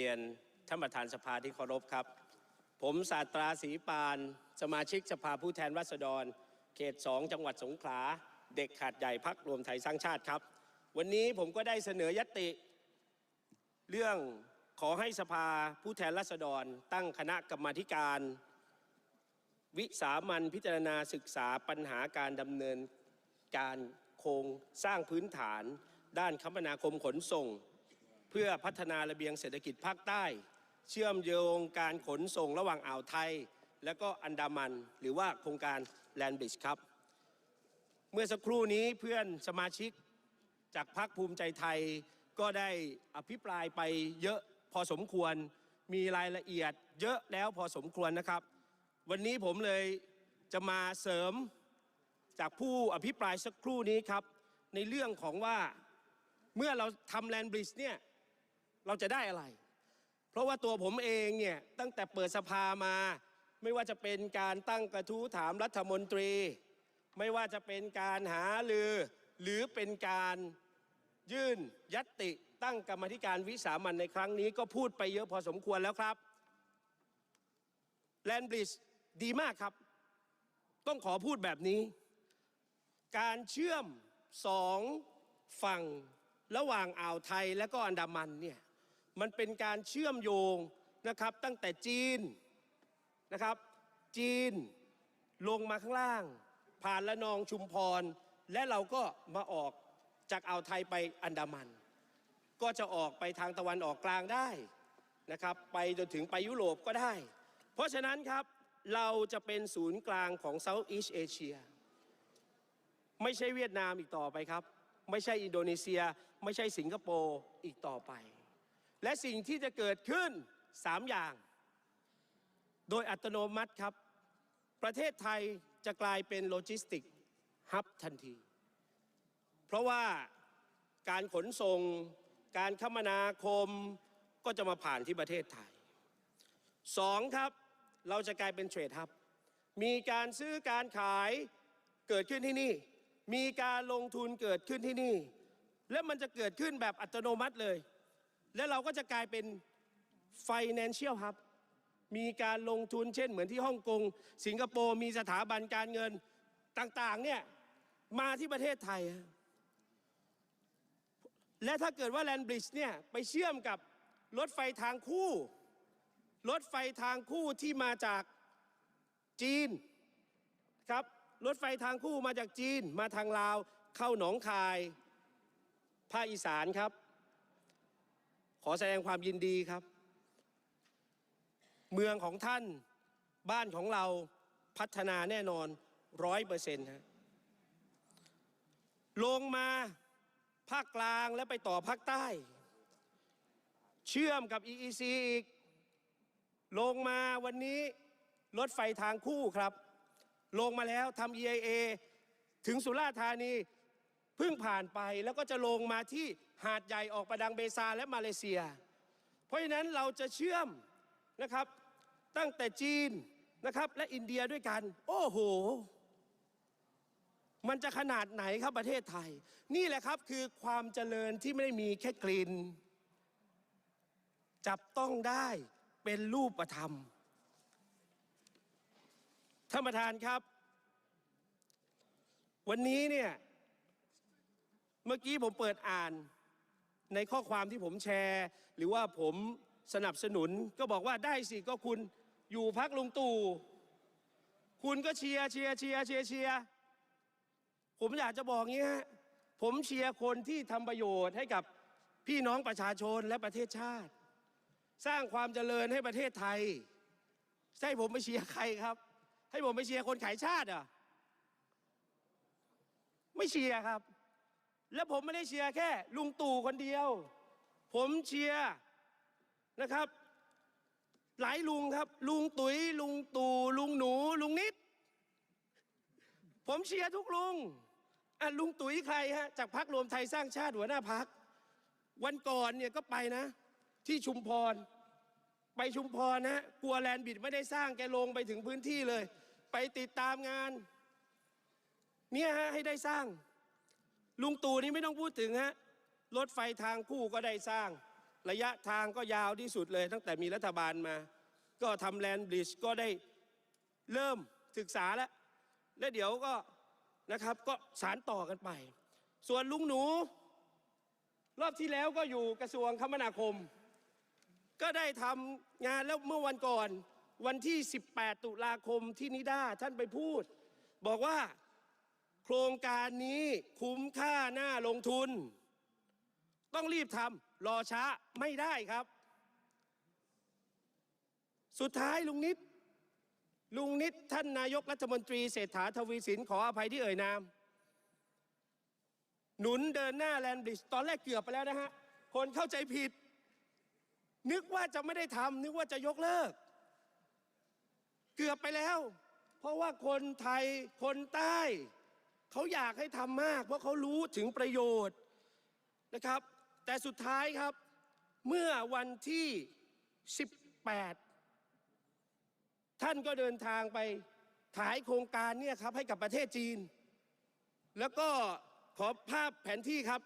เรียนท่านประธานสภาที่เคารพครับ ผมศาสตราศรีปาน สมาชิกสภาผู้แทนราษฎร เขต2จังหวัดสงขลา เด็กขาดใหญ่พักรวมไทยสร้างชาติครับ วันนี้ผมก็ได้เสนอยติ เรื่องขอให้สภาผู้แทนราษฎร ตั้งคณะกรรมาธิการ วิสามันพิจารณาศึกษาปัญหาการดำเนินการโครงสร้างพื้นฐาน ด้านคมนาคมขนส่ง เพื่อพัฒนาระเบียงเศรษฐกิจภาคใต้ เชื่อมโยงการขนส่งระหว่างอ่าวไทย และก็อันดามัน หรือว่าโครงการแลนบริดจ์ครับ เมื่อสักครู่นี้เพื่อนสมาชิกจากพรรคภูมิใจไทยก็ได้อภิปรายไปเยอะพอสมควรมีรายละเอียดเยอะแล้วพอสมควรนะครับ วันนี้ผมเลยจะมาเสริมจากผู้อภิปรายสักครู่นี้ครับ ในเรื่องของว่าเมื่อเราทำแลนบริดจ์เนี่ย เราจะได้อะไร เพราะว่าตัวผมเองเนี่ยตั้งแต่เปิดสภามา ไม่ว่าจะเป็นการตั้งกระทู้ถามรัฐมนตรี ไม่ว่าจะเป็นการหาลือ หรือเป็นการยื่นยัตติตั้งกรรมธิการวิสามันในครั้งนี้ก็พูดไปเยอะพอสมควรแล้วครับแลนบริดจ์ดีมากครับ ต้องขอพูดแบบนี้ การเชื่อมสองฝั่งระหว่างอ่าวไทยและก็อันดามันเนี่ย มันเป็นการเชื่อมโยงนะครับตั้งแต่จีนนะครับ จีนลงมาข้างล่าง ผ่านละนองชุมพร และเราก็มาออกจากอ่าวไทยไปอันดามัน ก็จะออกไปทางตะวันออกกลางได้นะครับ ไปจนถึงไปยุโรปก็ได้ เพราะฉะนั้นครับเราจะเป็นศูนย์กลางของ Southeast Asia ไม่ใช่เวียดนามอีกต่อไปครับ ไม่ใช่อินโดนีเซีย ไม่ใช่สิงคโปร์อีกต่อไป และสิ่งที่จะเกิดขึ้น 3 อย่าง โดยอัตโนมัติครับ ประเทศไทยจะกลายเป็นโลจิสติกฮับทันที เพราะว่าการขนส่ง การคมนาคมก็จะมาผ่านที่ประเทศไทยสองครับ เราจะกลายเป็นเทรดฮับ มีการซื้อการขายเกิดขึ้นที่นี่ มีการลงทุนเกิดขึ้นที่นี่ และมันจะเกิดขึ้นแบบอัตโนมัติเลย และเราก็จะกลายเป็น financial hub มีการลงทุนเช่นเหมือนที่ฮ่องกง สิงคโปร์มีสถาบันการเงินต่างๆเนี่ยมาที่ประเทศไทย และถ้าเกิดว่าแลนบริดจ์เนี่ยไปเชื่อมกับรถไฟทางคู่ รถไฟทางคู่ที่มาจากจีนครับรถไฟทางคู่มาจากจีนมาทางลาวเข้าหนองคายภาคอีสานครับ อแสดงความยินดีครับ เมืองของท่านบ้านของเราพัฒนาแน่นอนร้อยเปอร์เซ็นต์ฮะลงมาภาคกลางและไปต่อภาคใต้ เชื่อมกับ EEC อีก ลงมาวันนี้รถไฟทางคู่ครับ ลงมาแล้วทำ EIA ถึงสุราษฎร์ธานีเพิ่งผ่านไปแล้วก็จะลงมาที่ หาดใหญ่ออกประดังเบซาและมาเลเซีย เพราะฉะนั้นเราจะเชื่อมนะครับตั้งแต่จีนนะครับและอินเดียด้วยกัน โอ้โห มันจะขนาดไหนครับประเทศไทย นี่แหละครับคือความเจริญที่ไม่ได้มีแค่กลิ่นจับต้องได้เป็นรูปธรรมท่านประธานครับ วันนี้เนี่ย เมื่อกี้ผมเปิดอ่าน ในข้อความที่ผมแชร์ หรือว่าผมสนับสนุนก็บอกว่าได้สิก็คุณอยู่พักลุงตู่คุณก็เชียร์เชียร์เชียร์เชียร์เชียร์ผมอยากจะบอกงี้ฮะผมเชียร์คนที่ทำประโยชน์ให้กับพี่น้องประชาชนและประเทศชาติ สร้างความเจริญให้ประเทศไทยใช่ผมไปเชียร์ใครครับ ให้ผมไปเชียร์คนขายชาติอะไม่เชียร์ครับ และผมไม่ได้เชียร์แค่ลุงตู่คนเดียว ผมเชียร์นะครับ หลายลุงครับ ลุงตุ๋ยลุงตู่ลุงหนู ลุงนิด ผมเชียร์ทุกลุงอะลุงตุ๋ยใครฮะจากพักรวมไทยสร้างชาติหัวหน้าพัก วันก่อนเนี่ยก็ไปนะ ที่ชุมพร ไปชุมพรนะกลัวแลนด์บิดไม่ได้สร้างแกลงไปถึงพื้นที่เลย ไปติดตามงาน เนี่ยฮะให้ได้สร้าง ลุงตู่นี่ไม่ต้องพูดถึงฮะรถไฟทางคู่ก็ได้สร้าง ระยะทางก็ยาวที่สุดเลย ตั้งแต่มีรัฐบาลมา ก็ทำแลนบริดจ์ก็ได้เริ่มศึกษาแล้ว และเดี๋ยวก็นะครับก็สารต่อกันไป ส่วนลุงหนู รอบที่แล้วก็อยู่กระทรวงคมนาคม ก็ได้ทำงานแล้วเมื่อวันก่อน วันที่ 18 ตุลาคมที่นิด้าท่านไปพูด บอกว่า โครงการนี้คุ้มค่าหน้าลงทุน ต้องรีบทำรอช้าไม่ได้ครับ สุดท้ายลุงนิด ลุงนิดท่านนายกรัฐมนตรีเศรษฐาทวีสินขออภัยที่เอ่ยนาม หนุนเดินหน้าแลนบริดจ์ตอนแรกเกือบไปแล้วนะฮะ คนเข้าใจผิด นึกว่าจะไม่ได้ทำนึกว่าจะยกเลิก เกือบไปแล้ว เพราะว่าคนไทยคนใต้ เขาอยากให้ทำมาก เพราะเขารู้ถึงประโยชน์นะครับ แต่สุดท้ายครับเมื่อวันที่ 18 ท่านก็เดินทางไปขายโครงการเนี่ยครับให้กับประเทศจีน แล้วก็ขอภาพแผนที่ครับ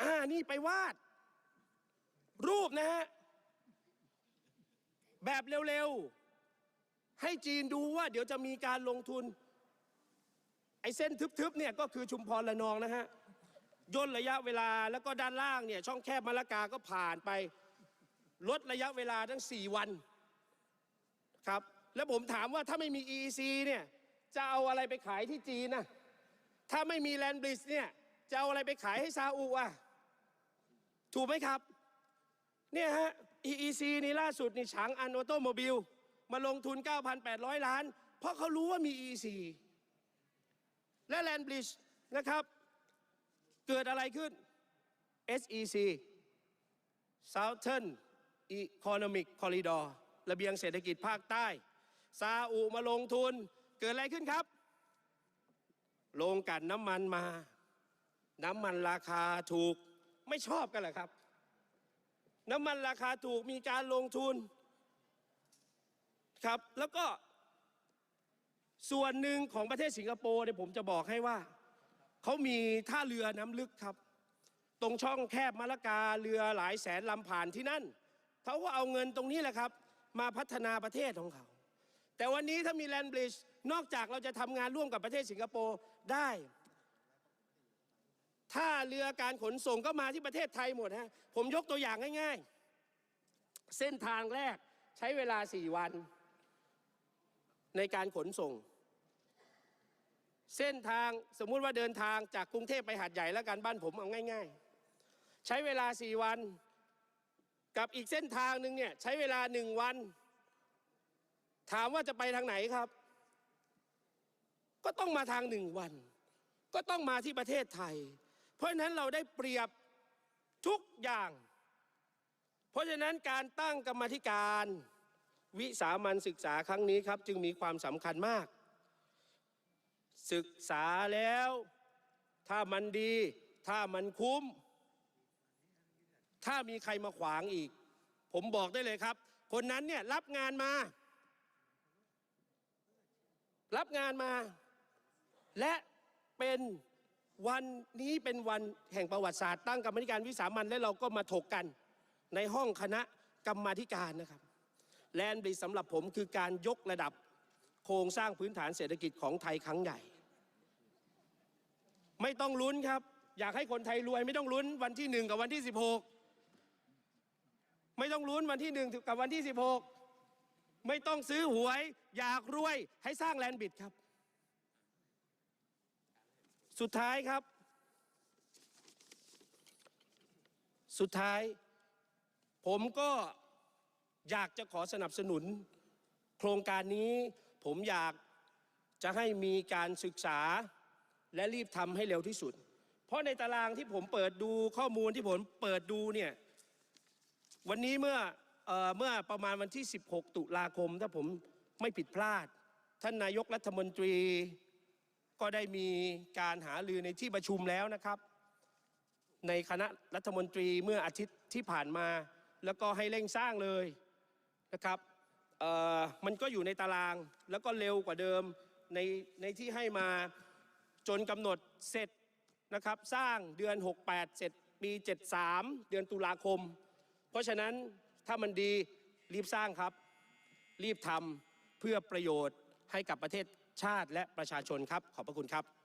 อ่านี่ไปวาด รูปนะฮะ แบบเร็วๆ ให้จีนดูว่าเดี๋ยวจะมีการลงทุน ไอ้เส้นทึบๆเนี่ยก็คือชุมพรละนองนะฮะย่นระยะเวลาแล้วก็ด้านล่างเนี่ยช่องแคบมะละกาก็ผ่านไป ลดระยะเวลาทั้ง 4 วันครับแล้วผมถามว่าถ้าไม่มี EEC เนี่ยจะเอาอะไรไปขายที่จีนนะถ้าไม่มีแลนบริดเนี่ยจะเอาอะไรไปขายให้ซาอุอะถูกไหมครับเนี่ยฮะ EEC นี่ล่าสุดนี่ฉางอันออโตโมบิลมาลงทุน 9,800 ล้าน เพราะเขารู้ว่ามี EEC และแลนบริดนะครับ เกิดอะไรขึ้น SEC Southern Economic Corridor ระเบียงเศรษฐกิจภาคใต้ซาอุมาลงทุนเกิดอะไรขึ้นครับ ลงกันน้ำมันมา น้ำมันราคาถูกไม่ชอบกันเหรอครับ น้ำมันราคาถูกมีการลงทุนครับ แล้วก็ ส่วนหนึ่งของประเทศสิงคโปร์เนี่ยผมจะบอกให้ว่า เขามีท่าเรือน้ำลึกครับ ตรงช่องแคบมะละกาเรือหลายแสนลำผ่านที่นั่นเขาก็เอาเงินตรงนี้แหละครับ มาพัฒนาประเทศของเขา แต่วันนี้ถ้ามีแลนบริดจ์นอกจากเราจะทำงานร่วมกับประเทศสิงคโปร์ได้ถ้าเรือการขนส่งก็มาที่ประเทศไทยหมดฮะผมยกตัวอย่างง่าย ๆ เส้นทางแรกใช้เวลาสี่วัน ในการขนส่ง เส้นทางสมมุติว่าเดินทางจากกรุงเทพไปหาดใหญ่แล้วกันบ้านผมเอาง่าย ๆ ใช้เวลาสี่วันกับอีกเส้นทางหนึ่งเนี่ยใช้เวลาหนึ่งวัน ถามว่าจะไปทางไหนครับ ก็ต้องมาทางหนึ่งวัน ก็ต้องมาที่ประเทศไทย เพราะฉะนั้นเราได้เปรียบทุกอย่าง เพราะฉะนั้นการตั้งกรรมธิการ วิสามันศึกษาครั้งนี้ครับ จึงมีความสำคัญมาก ศึกษาแล้ว ถ้ามันดี ถ้ามันคุ้ม ถ้ามีใครมาขวางอีก ผมบอกได้เลยครับ คนนั้นเนี่ยรับงานมา รับงานมา และเป็นวันนี้เป็นวันแห่งประวัติศาสตร์ตั้งกรรมธิการวิสามันและเราก็มาถกกัน ในห้องคณะกรรมาธิการนะครับแลนด์บริสำหรับผมคือการยกระดับโครงสร้างพื้นฐานเศรษฐกิจของไทยครั้งใหญ่ ไม่ต้องลุ้นครับ อยากให้คนไทยรวยไม่ต้องลุ้นวันที่หนึ่งกับวันที่สิบหกไม่ต้องลุ้นวันที่หนึ่งกับวันที่สิบหกไม่ต้องซื้อหวย อยากรวยให้สร้างแลนบิดครับ สุดท้ายครับ สุดท้าย ผมก็อยากจะขอสนับสนุน โครงการนี้ผมอยากจะให้มีการศึกษา และรีบทำให้เร็วที่สุด เพราะในตารางที่ผมเปิดดูข้อมูลที่ผมเปิดดูเนี่ยวันนี้เมื่อเออเมื่อประมาณวันที่ 16 ตุลาคม ถ้าผมไม่ผิดพลาด ท่านนายกรัฐมนตรีก็ได้มีการหารือในที่ประชุมแล้วนะครับ ในคณะรัฐมนตรีเมื่ออาทิตย์ที่ผ่านมา แล้วก็ให้เร่งสร้างเลยนะครับมันก็อยู่ในตารางแล้วก็เร็วกว่าเดิมในในที่ให้มา จนกำหนดเสร็จนะครับสร้างเดือน 68 เสร็จปี 73 เดือนตุลาคม เพราะฉะนั้นถ้ามันดีรีบสร้างครับ รีบทำเพื่อประโยชน์ให้กับประเทศชาติและประชาชนครับ ขอบพระคุณครับ